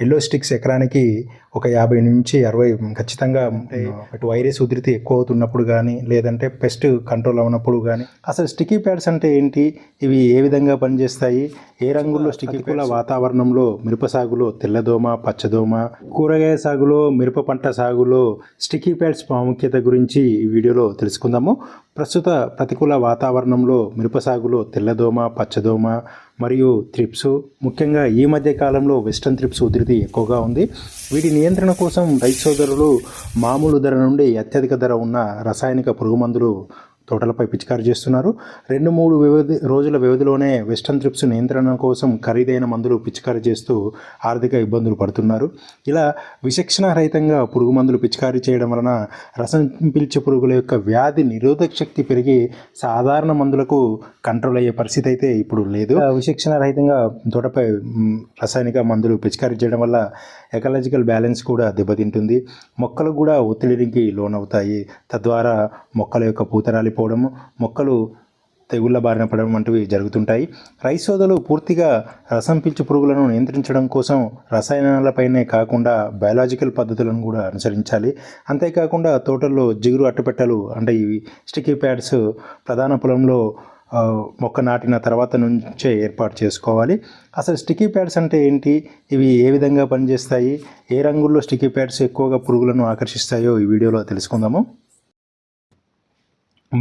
Yellow sticks ఎకరానికి ఒక యాభై నుంచి అరవై ఖచ్చితంగా వైరస్ ఉధృతి ఎక్కువ అవుతున్నప్పుడు కానీ లేదంటే పెస్ట్ కంట్రోల్ అవునప్పుడు కానీ అసలు స్టిక్కీ ప్యాడ్స్ అంటే ఏంటి? ఇవి ఏ విధంగా పనిచేస్తాయి? ఏ రంగుల్లో స్టిక్కీ కూల వాతావరణంలో మిరప సాగులో తెల్లదోమ పచ్చదోమ కూరగాయ సాగులో మిరప పంట సాగులో స్టిక్కీ ప్యాడ్స్ ప్రాముఖ్యత గురించి ఈ వీడియోలో తెలుసుకుందాము. ప్రస్తుత ప్రతికూల వాతావరణంలో మిరప సాగులో తెల్లదోమ పచ్చదోమ మరియు త్రిప్స్. ముఖ్యంగా ఈ మధ్య కాలంలో వెస్టర్న్ త్రిప్స్ ఉధృతి ఎక్కువగా ఉంది. వీటి నియంత్రణ కోసం రైతు సోదరులు మామూలు ధర నుండి అత్యధిక ధర ఉన్న రసాయనిక పురుగు మందులు తోటలపై పిచికారి చేస్తున్నారు. రెండు మూడు వ్యవధి రోజుల వ్యవధిలోనే వెస్టర్న్ త్రిప్స్ నియంత్రణ కోసం ఖరీదైన మందులు పిచికారి చేస్తూ ఆర్థిక ఇబ్బందులు పడుతున్నారు. ఇలా విచక్షణ రహితంగా పురుగు మందులు పిచికారీ చేయడం వలన రసం పీల్చే పురుగుల యొక్క వ్యాధి నిరోధక శక్తి పెరిగి సాధారణ మందులకు కంట్రోల్ అయ్యే పరిస్థితి అయితే ఇప్పుడు లేదు. విచక్షణ రహితంగా తోటపై రసాయనిక మందులు పిచికారీ చేయడం వల్ల ఎకలాజికల్ బ్యాలెన్స్ కూడా దెబ్బతింటుంది. మొక్కలు కూడా ఒత్తిడికి లోనవుతాయి. తద్వారా మొక్కల యొక్క పూత రాలిపోవడము మొక్కలు తెగుళ్ళ బారిన పడడం వంటివి జరుగుతుంటాయి. రైస్ సోదలు పూర్తిగా రసం పీల్చు పురుగులను నియంత్రించడం కోసం రసాయనాలపైనే కాకుండా బయాలజికల్ పద్ధతులను కూడా అనుసరించాలి. అంతేకాకుండా తోటల్లో జిగురు అట్టుపెట్టలు అంటే ఇవి స్టిక్కీ ప్యాడ్స్ ప్రధాన పొలంలో మొక్క నాటిన తర్వాత నుంచే ఏర్పాటు చేసుకోవాలి. అసలు స్టిక్కీ ప్యాడ్స్ అంటే ఏంటి? ఇవి ఏ విధంగా పనిచేస్తాయి? ఏ రంగుల్లో స్టిక్కీ ప్యాడ్స్ ఎక్కువగా పురుగులను ఆకర్షిస్తాయో ఈ వీడియోలో తెలుసుకుందాము.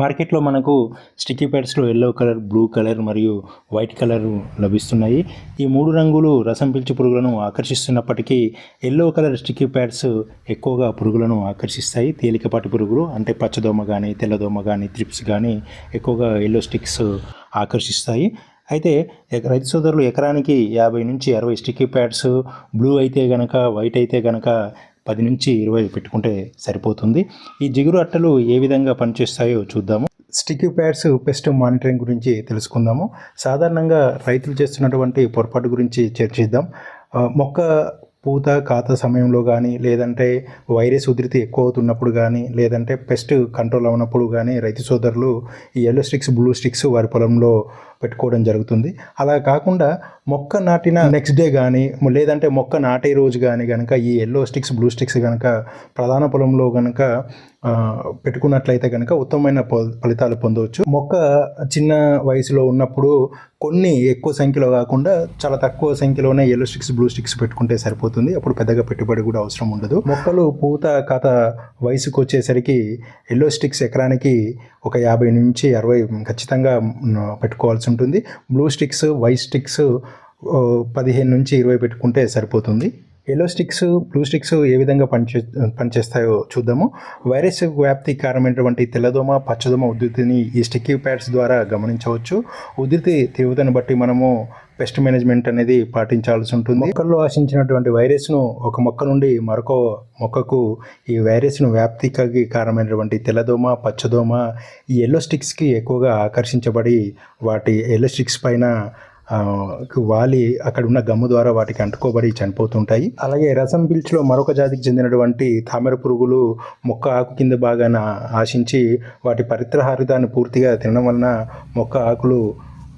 మార్కెట్లో మనకు స్టిక్కీ ప్యాడ్స్లో ఎల్లో కలర్ బ్లూ కలర్ మరియు వైట్ కలర్ లభిస్తున్నాయి. ఈ మూడు రంగులు రసం పీల్చి పురుగులను ఆకర్షిస్తున్నప్పటికీ ఎల్లో కలర్ స్టిక్కీ ప్యాడ్స్ ఎక్కువగా పురుగులను ఆకర్షిస్తాయి. తేలికపాటి పురుగులు అంటే పచ్చదోమ కానీ తెల్లదోమ కానీ త్రిప్స్ కానీ ఎక్కువగా ఎల్లో స్టిక్స్ ఆకర్షిస్తాయి. అయితే రైతు సోదరులు ఎకరానికి యాభై నుంచి అరవై స్టిక్కీ ప్యాడ్స్ బ్లూ అయితే గనక వైట్ అయితే గనక పది నుంచి ఇరవై పెట్టుకుంటే సరిపోతుంది. ఈ జిగురు అట్టలు ఏ విధంగా పనిచేస్తాయో చూద్దాము. స్టిక్కీ ప్యాడ్స్ పెస్ట్ మానిటరింగ్ గురించి తెలుసుకుందాము. సాధారణంగా రైతులు చేస్తున్నటువంటి పొరపాటు గురించి చర్చిద్దాం. మొక్క పూత కాత సమయంలో కానీ లేదంటే వైరస్ ఉధృతి ఎక్కువ అవుతున్నప్పుడు కానీ లేదంటే పెస్ట్ కంట్రోల్ అవునప్పుడు కానీ రైతు సోదరులు ఈ ఎల్లో స్టిక్స్ బ్లూ స్టిక్స్ వారి పొలంలో పెట్టుకోవడం జరుగుతుంది. అలా కాకుండా మొక్క నాటిన నెక్స్ట్ డే కానీ లేదంటే మొక్క నాటే రోజు కానీ కనుక ఈ ఎల్లో స్టిక్స్ బ్లూ స్టిక్స్ కనుక ప్రధాన పొలంలో కనుక పెట్టుకున్నట్లయితే కనుక ఉత్తమమైన ఫలితాలు పొందవచ్చు. మొక్క చిన్న వయసులో ఉన్నప్పుడు కొన్ని ఎక్కువ సంఖ్యలో కాకుండా చాలా తక్కువ సంఖ్యలోనే ఎల్లో స్టిక్స్ బ్లూ స్టిక్స్ పెట్టుకుంటే సరిపోతుంది. అప్పుడు పెద్దగా పెట్టుబడి కూడా అవసరం ఉండదు. మొక్కలు పూత కథ వయసుకు వచ్చేసరికి ఎల్లో స్టిక్స్ ఎకరానికి ఒక యాభై నుంచి అరవై ఖచ్చితంగా పెట్టుకోవాల్సి ఉంటుంది. బ్లూ స్టిక్స్ వైట్ స్టిక్స్ పదిహేను నుంచి ఇరవై పెట్టుకుంటే సరిపోతుంది. ఎల్లో స్టిక్స్ బ్లూ స్టిక్స్ ఏ విధంగా పనిచే పనిచేస్తాయో చూద్దాము. వైరస్ వ్యాప్తి కారణమైనటువంటి తెల్లదోమ పచ్చదోమ ఉధృతిని ఈ స్టిక్కీ ప్యాడ్స్ ద్వారా గమనించవచ్చు. ఉధృతి తీవ్రతను బట్టి మనము పెస్ట్ మేనేజ్మెంట్ అనేది పాటించాల్సి ఉంటుంది. మొక్కల్లో ఆశించినటువంటి వైరస్ను ఒక మొక్క నుండి మరొక మొక్కకు ఈ వైరస్ను వ్యాప్తికి కారణమైనటువంటి తెల్లదోమ పచ్చదోమ ఈ ఎల్లో స్టిక్స్కి ఎక్కువగా ఆకర్షించబడి వాటి ఎల్లో స్టిక్స్ పైన వాలి అక్కడ ఉన్న గమ్ము ద్వారా వాటికి అంటుకోబడి చనిపోతుంటాయి. అలాగే రసం పీల్చులో మరొక జాతికి చెందినటువంటి తామర పురుగులు మొక్క ఆకు కింద బాగాన ఆశించి వాటి పరిత్రహారితాన్ని పూర్తిగా తినడం వలన మొక్క ఆకులు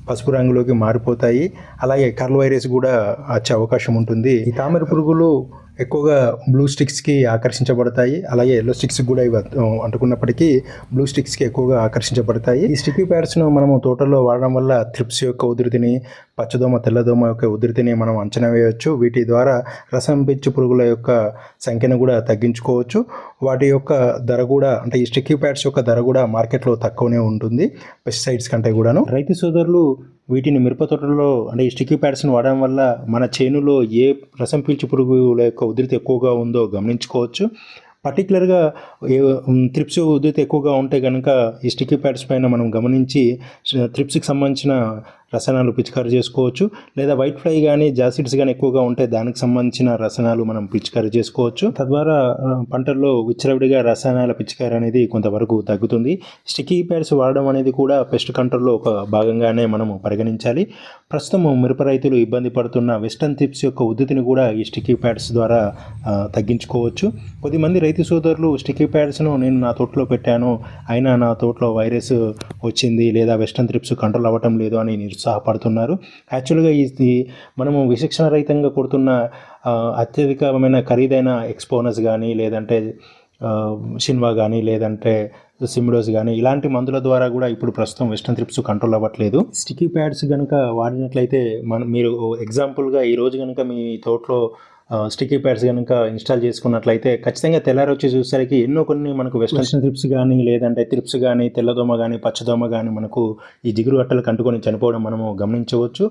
పసుపు రంగులోకి మారిపోతాయి. అలాగే కర్ల వైరస్ కూడా వచ్చే అవకాశం ఉంటుంది. ఈ తామర పురుగులు ఎక్కువగా బ్లూ స్టిక్స్కి ఆకర్షించబడతాయి. అలాగే ఎల్లో స్టిక్స్ కూడా ఇవి అంటుకున్నప్పటికీ బ్లూ స్టిక్స్కి ఎక్కువగా ఆకర్షించబడతాయి. ఈ స్టిక్కీ ప్యాడ్స్ను మనము తోటల్లో వాడడం వల్ల త్రిప్స్ యొక్క ఉధృతిని పచ్చదోమ తెల్లదోమ యొక్క ఉధృతిని మనం అంచనా వేయవచ్చు వీటి ద్వారా రసం పిచ్చు పురుగుల యొక్క సంఖ్యను కూడా తగ్గించుకోవచ్చు. వాటి యొక్క ధర కూడా అంటే ఈ స్టిక్కీ ప్యాడ్స్ యొక్క ధర కూడా మార్కెట్లో తక్కువనే ఉంటుంది. పెస్టిసైడ్స్ కంటే కూడాను. రైతు సోదరులు వీటిని మిరప తోటలో అంటే ఈ స్టిక్కీ ప్యాడ్స్ని వాడడం వల్ల మన చేనులో ఏ రసం పీల్చు పురుగుల యొక్క ఉధృతి ఎక్కువగా ఉందో గమనించుకోవచ్చు. పర్టికులర్గా ఏ త్రిప్స్ ఉధృతి ఎక్కువగా ఉంటే కనుక ఈ స్టిక్కీ ప్యాడ్స్ పైన మనం గమనించి త్రిప్స్కి సంబంధించిన రసాయనాలు పిచికారి చేసుకోవచ్చు. లేదా వైట్ ఫ్లై కానీ జాసిడ్స్ కానీ ఎక్కువగా ఉంటే దానికి సంబంధించిన రసాయనాలు మనం పిచికారి చేసుకోవచ్చు. తద్వారా పంటల్లో విచ్చలవిడిగా రసాయనాల పిచికారీ అనేది కొంతవరకు తగ్గుతుంది. స్టిక్కీ ప్యాడ్స్ వాడడం అనేది కూడా పెస్ట్ కంట్రోల్లో ఒక భాగంగానే మనము పరిగణించాలి. ప్రస్తుతం మిరప రైతులు ఇబ్బంది పడుతున్న వెస్టర్న్ టిప్స్ యొక్క ఉద్ధృతిని కూడా ఈ స్టిక్కీ ప్యాడ్స్ ద్వారా తగ్గించుకోవచ్చు. కొద్దిమంది రైతు సోదరులు స్టిక్కీ ప్యాడ్స్ను నేను నా తోటలో పెట్టాను అయినా నా తోటలో వైరస్ వచ్చింది లేదా వెస్టర్న్ త్రిప్స్ కంట్రోల్ అవ్వటం లేదు అని నిరుత్సాహపడుతున్నారు యాక్చువల్గా ఇది మనము విశిక్షణ రహితంగా కొడుతున్న అత్యధికమైన ఖరీదైన ఎక్స్పోనస్ కానీ లేదంటే సినిమా కానీ లేదంటే సిమిడోస్ కానీ ఇలాంటి మందుల ద్వారా కూడా ఇప్పుడు ప్రస్తుతం వెస్టర్న్ త్రిప్స్ కంట్రోల్ అవ్వట్లేదు. స్టిక్కీ ప్యాడ్స్ కనుక వాడినట్లయితే మన మీరు ఎగ్జాంపుల్గా ఈ రోజు కనుక మీ తోటలో స్టిక్కీ ప్యాడ్స్ కనుక ఇన్స్టాల్ చేసుకున్నట్లయితే ఖచ్చితంగా తెల్లారి వచ్చి చూసేసరికి ఎన్నో కొన్ని మనకు వెస్టర్న్ త్రిప్స్ కానీ లేదంటే త్రిప్స్ కానీ తెల్లదోమ కానీ పచ్చదోమ కానీ మనకు ఈ జిగురు అట్టలు కంటుకొని చనిపోవడం మనము గమనించవచ్చు.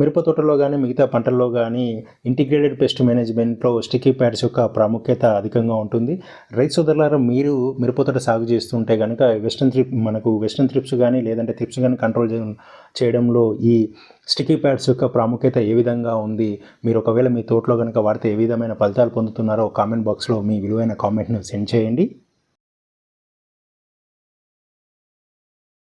మిరప తోటలో కానీ మిగతా పంటల్లో కానీ ఇంటిగ్రేటెడ్ పెస్ట్ మేనేజ్మెంట్లో స్టిక్కీ ప్యాడ్స్ యొక్క ప్రాముఖ్యత అధికంగా ఉంటుంది. రైతు సోదరులారా మీరు మిరప తోట సాగు చేస్తుంటే కనుక వెస్టర్న్ త్రిప్ మనకు వెస్టర్న్ త్రిప్స్ కానీ లేదంటే త్రిప్స్ కానీ కంట్రోల్ చేయడంలో ఈ స్టిక్కీ ప్యాడ్స్ యొక్క ప్రాముఖ్యత ఏ విధంగా ఉంది? మీరు ఒకవేళ మీ తోటలో కనుక వాడితే ఏ విధమైన ఫలితాలు పొందుతున్నారో కామెంట్ బాక్స్లో మీ విలువైన కామెంట్ను సెండ్ చేయండి.